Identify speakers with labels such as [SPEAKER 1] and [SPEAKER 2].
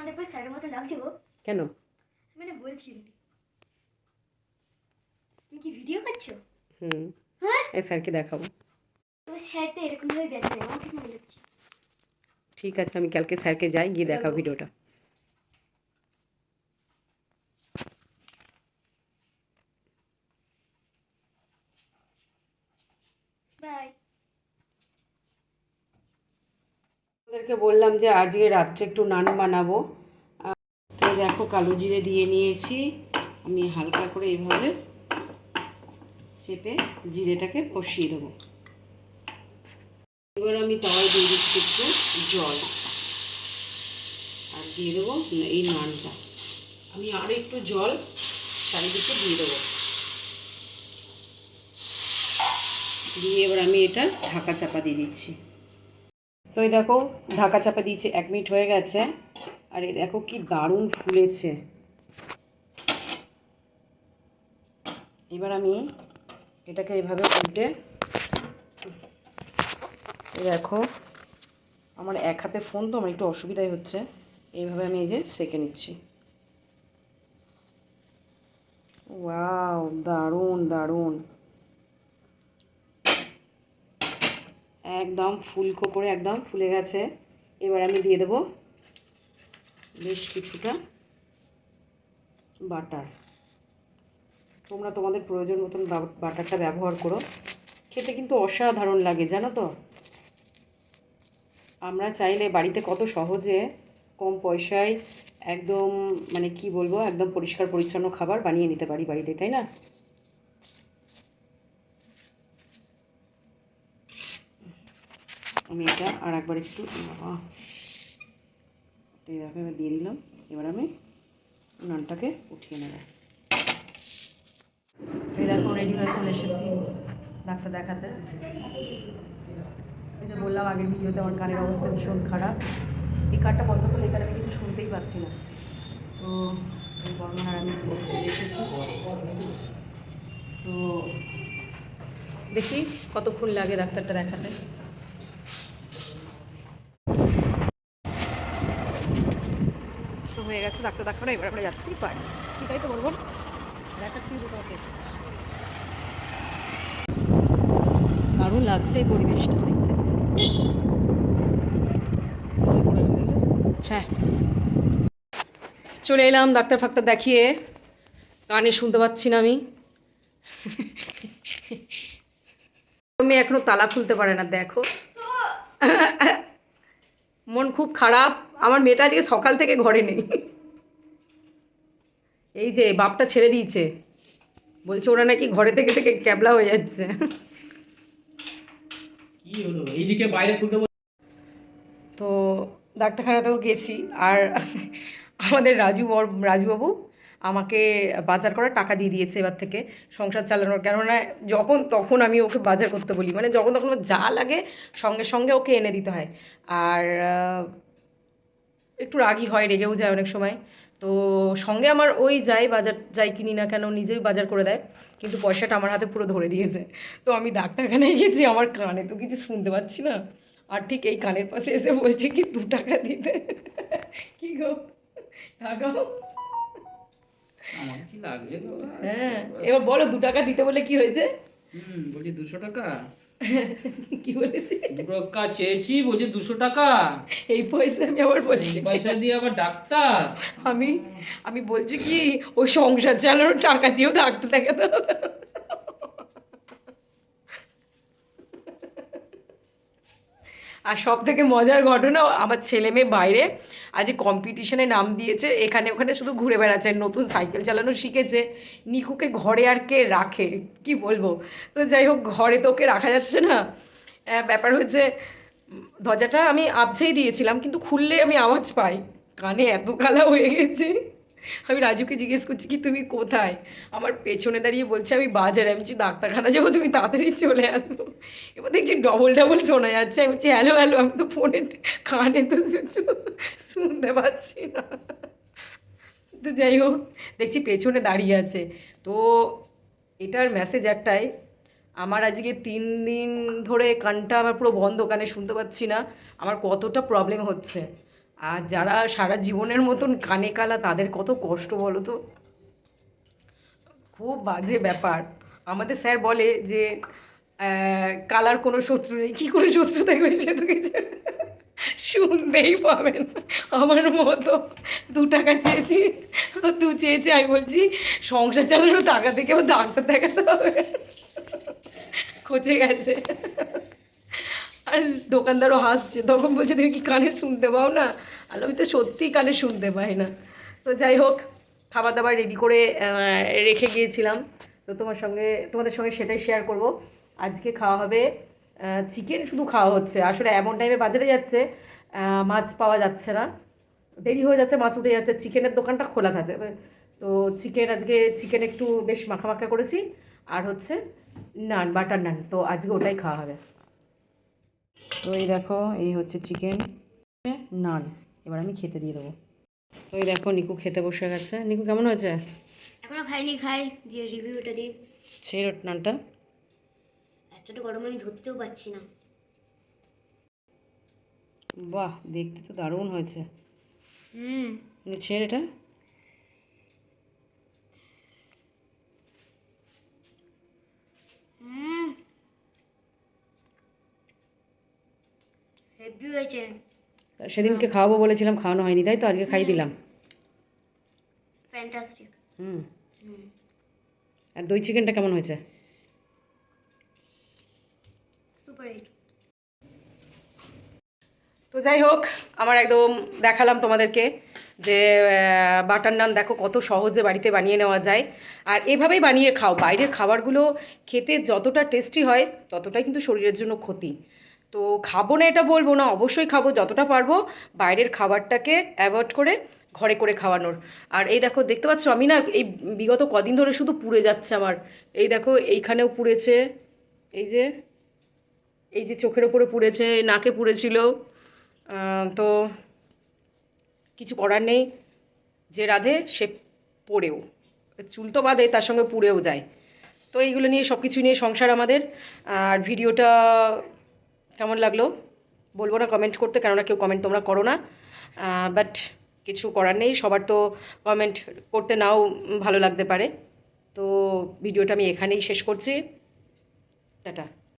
[SPEAKER 1] আমাদের পরে স্যারের মতো লাগছে গো।
[SPEAKER 2] কেন?
[SPEAKER 1] মানে বলছি। এমনি। তুমি কি ভিডিও করছ?
[SPEAKER 2] হুম।
[SPEAKER 1] হ্যাঁ?
[SPEAKER 2] এই স্যারকে দেখাবো।
[SPEAKER 1] তো স্যার তো এরকম ভাবে দেখবে আমাকে কেমন লাগছে
[SPEAKER 2] ঠিক আছে আমি কালকে স্যারকে যাই গিয়ে দেখাও ভিডিওটা
[SPEAKER 1] বাই
[SPEAKER 2] ওদেরকে বললাম যে আজকে রাত্রে একটু নান বানাবো। দেখো কালো জিরে দিয়ে নিয়েছি। আমি হালকা করে এইভাবে চেপে জিরেটাকে বসিয়ে দেবো। এবার আমি তাওয়ায় দিয়ে দিচ্ছি একটু জল। আর দিয়ে দেবো এই নানটা। আমি আরও একটু জল চারিদিকে দিয়ে দেবো। দিয়ে এবার আমি এটা ঢাকা চাপা দিয়ে দিচ্ছি। তো এই দেখো, ঢাকা চাপা দিয়েছি, এক মিনিট হয়ে গেছে। আর এই দেখো কি দারুণ ফুলেছে। এবার আমি এটাকে এভাবে উল্টে দেখো, আমার এক হাতে ফোন তো, আমার একটু অসুবিধাই হচ্ছে। এইভাবে আমি এই যে সেকে নিচ্ছি। ওয়াও, দারুণ দারুণ। একদম ফুলকো করে একদম ফুলে গেছে। এবার আমি দিয়ে দেবো বেশ কিছুটা বাটার। তোমরা তোমাদের প্রয়োজন মতন বাটারটা ব্যবহার করো। খেতে কিন্তু অসাধারণ লাগে, জানো তো? আমরা চাইলে বাড়িতে কত সহজে কম পয়সায় একদম মানে কি বলব? একদম পরিষ্কার পরিচ্ছন্ন খাবার বানিয়ে নিতে পারি বাড়িতে, তাই না? আমি এটা আর একবার একটু তো এইভাবে আমি দিয়ে দিলাম। এবার আমি নানটাকে উঠিয়ে নেব। এই দেখো রেডি হয়ে চলে এসেছি ডাক্তার দেখাতে। এই যে বললাম আগের ভিডিওতে আমার কানের অবস্থা ভীষণ খারাপ। এই কার্ডটা বন্ধ করলে এখানে আমি কিছু শুনতেই পাচ্ছি না। তো এই বর্ণনার আমি এসেছি তো দেখি কতক্ষণ লাগে ডাক্তারটা দেখাতে। হয়ে গেছে, ডাক্তার দেখানো, এবার আমরা যাচ্ছি পারি ঠিক আছে তো বলব? দেখাচ্ছি তোমাকে। দারুণ লাগছে এই পরিবেশটা হ্যাঁ। চলে এলাম ডাক্তার ফাক্তার দেখিয়ে। কানে শুনতে পাচ্ছি না আমি। আমি এখনও তালা খুলতে পারে না, দেখো। মন খুব খারাপ। আমার মেয়েটা আজকে সকাল থেকে ঘরে নেই। এই যে বাপটা ছেড়ে দিয়েছে। বলছে ওরা নাকি ঘরে থেকে থেকে ক্যাবলা হয়ে যাচ্ছে। তো ডাক্তারখানাতেও গেছি। আর আমাদের রাজু রাজুবাবু আমাকে বাজার করার টাকা দিয়ে দিয়েছে এবার থেকে সংসার চালানোর। কেননা যখন তখন আমি ওকে বাজার করতে বলি। মানে যখন তখন যা লাগে সঙ্গে সঙ্গে ওকে এনে দিতে হয়। আর একটু রাগী হয় রেগেও যায় অনেক সময়। তো সঙ্গে আমার ওই যাই বাজার যাই কিনি না কেন নিজেই বাজার করে দেয়। কিন্তু পয়সাটা আমার হাতে পুরো ধরে দিয়েছে। তো আমি ডাক্তারখানায় গেছি আমার কানে তো কিছু শুনতে পাচ্ছি না। আর ঠিক এই কানের পাশে এসে বলছে কি দু টাকা দিতে। কি গো? টাকা? হ্যাঁ এবার বলো দু টাকা দিতে বলে কি হয়েছে?
[SPEAKER 3] বলছি দুশো টাকা।
[SPEAKER 2] কি বলেছি?
[SPEAKER 3] ব্রোকা চেয়েছি বলছি দুশো টাকা।
[SPEAKER 2] এই পয়সা আমি আবার বলছি
[SPEAKER 3] পয়সা দিয়ে আবার ডাক্তার।
[SPEAKER 2] আমি আমি বলছি কি ওই সংসার চালানোর টাকা দিয়েও ডাক্তার দেখাতে হবে। আর সব থেকে মজার ঘটনা, আমার ছেলে মেয়ে বাইরে আজ কম্পিটিশনে নাম দিয়েছে, এখানে ওখানে শুধু ঘুরে বেড়াচ্ছে, নতুন সাইকেল চালানো শিখেছে, নিকুকে ঘরে আর কে রাখে, কি বলব? তো যাই হোক, ঘরে তো ওকে রাখা যাচ্ছে না। ব্যাপার হচ্ছে, দরজাটা আমি আবছেই দিয়েছিলাম, কিন্তু খুললে আমি আওয়াজ পাই, কানে এত কালা হয়ে গেছে। আমি রাজুকে জিজ্ঞেস করছি কি তুমি কোথায়? আমার পেছনে দাঁড়িয়ে বলছে, আমি বাজারে, আমি বলছি ডাক্তারখানা যাব, তুমি তাড়াতাড়ি চলে আসো। এবার দেখছি ডবল ডবল শোনা যাচ্ছে। আমি বলছি, হ্যালো হ্যালো, আমি তো ফোনে কানে তো শুনতে পাচ্ছি না। তো যাই হোক, দেখছি পেছনে দাঁড়িয়ে আছে। তো এটার মেসেজ একটাই, আমার আজকে তিন দিন ধরে কানটা আমার পুরো বন্ধ, কানে শুনতে পাচ্ছি না। আমার কতটা প্রবলেম হচ্ছে? আর যারা সারা জীবনের মতন কানে কালা, তাদের কত কষ্ট বলো তো? খুব বাজে ব্যাপার। আমাদের স্যার বলে যে কালার কোনো শত্রু নেই। কী করে শত্রু থাকবে সে তো কিছু শুনতেই পাবেন আমার মতো দু টাকা চেয়েছি, দু চেয়েছি, আমি বলছি, সংসার চালানোর টাকা থেকে আমার ডাক্তার দেখাতে হবে। খচে গেছে। আর দোকানদারও হাসছে। তখন বলছে, তুমি কি কানে শুনতে পাও না? আর আমি তো সত্যিই কানে শুনতে পাই না। তো যাই হোক খাবার দাবার রেডি করে রেখে গিয়েছিলাম। তো তোমার সঙ্গে, তোমাদের সঙ্গে সেটাই শেয়ার করব। আজকে খাওয়া হবে চিকেন শুধু খাওয়া হচ্ছে। আসলে এমন টাইমে বাজারে যাচ্ছে মাছ পাওয়া যাচ্ছে না। দেরি হয়ে যাচ্ছে, মাছ উঠে যাচ্ছে। চিকেনের দোকানটা খোলা থাকে। তো চিকেন আজকে চিকেন একটু বেশ মাখা মাখা করেছি। আর হচ্ছে নান বাটার নান। তো আজকে ওটাই খাওয়া হবে। তো এই দেখো এই হচ্ছে চিকেন নান। এবার আমি খেতে দিয়ে দেবো। তো এই দেখো নিকু খেতে বসে গেছে। নিকু কেমন হয়েছে?
[SPEAKER 1] এখনও খাইনি খাই। দিয়ে রিভিউটা দিই।
[SPEAKER 2] ছেড় নানটা।
[SPEAKER 1] এতটা গরম আমি ধরতেও পারছি না।
[SPEAKER 2] বাহ দেখতে তো দারুণ হয়েছে।
[SPEAKER 1] হুম।
[SPEAKER 2] ছেড় এটা?
[SPEAKER 1] হেভি হয়েছে
[SPEAKER 2] সেদিনকে খাওয়াবো বলেছিলাম খাওয়ানো হয়নি তাই তো আজকে খাইয়ে দিলাম।
[SPEAKER 1] ফ্যান্টাস্টিক
[SPEAKER 2] হুম। আর দই চিকেনটা কেমন হয়েছে?
[SPEAKER 1] সুপার হিট
[SPEAKER 2] তো যাই হোক আমার একদম দেখালাম তোমাদেরকে যে বাটার নান দেখো কত সহজে বাড়িতে বানিয়ে নেওয়া যায়। আর এভাবেই বানিয়ে খাও বাইরের খাবারগুলো খেতে যতটা টেস্টি হয় ততটাই কিন্তু শরীরের জন্য ক্ষতি। তো খাব না এটা বলব না, অবশ্যই খাব যতটা পারব। বাইরের খাবারটাকে অ্যাভয়েড করে ঘরে করে খাওয়ানোর। আর এই দেখো, দেখতে পাচ্ছ আমি না এই বিগত কদিন ধরে শুধু পুড়ে যাচ্ছে আমার। এই দেখো, এইখানেও পুড়েছে, এই যে এই যে চোখের ওপরে পুড়েছে, নাকে পুড়েছিল। তো কিছু করার নেই, যে রাধে সে পড়েও। চুল তো বাদে, তার সঙ্গে পুড়েও যায়। তো এইগুলো নিয়ে সব কিছু নিয়ে সংসার আমাদের। আর ভিডিওটা কেমন লাগল? বলব না কমেন্ট করতে, কেননা কেউ কমেন্ট তোমরা করো না। বাট কিছু করার নেই, সবার তো কমেন্ট করতে নাও ভালো লাগতে পারে। তো ভিডিওটা আমি এখানেই শেষ করছি। টাটা।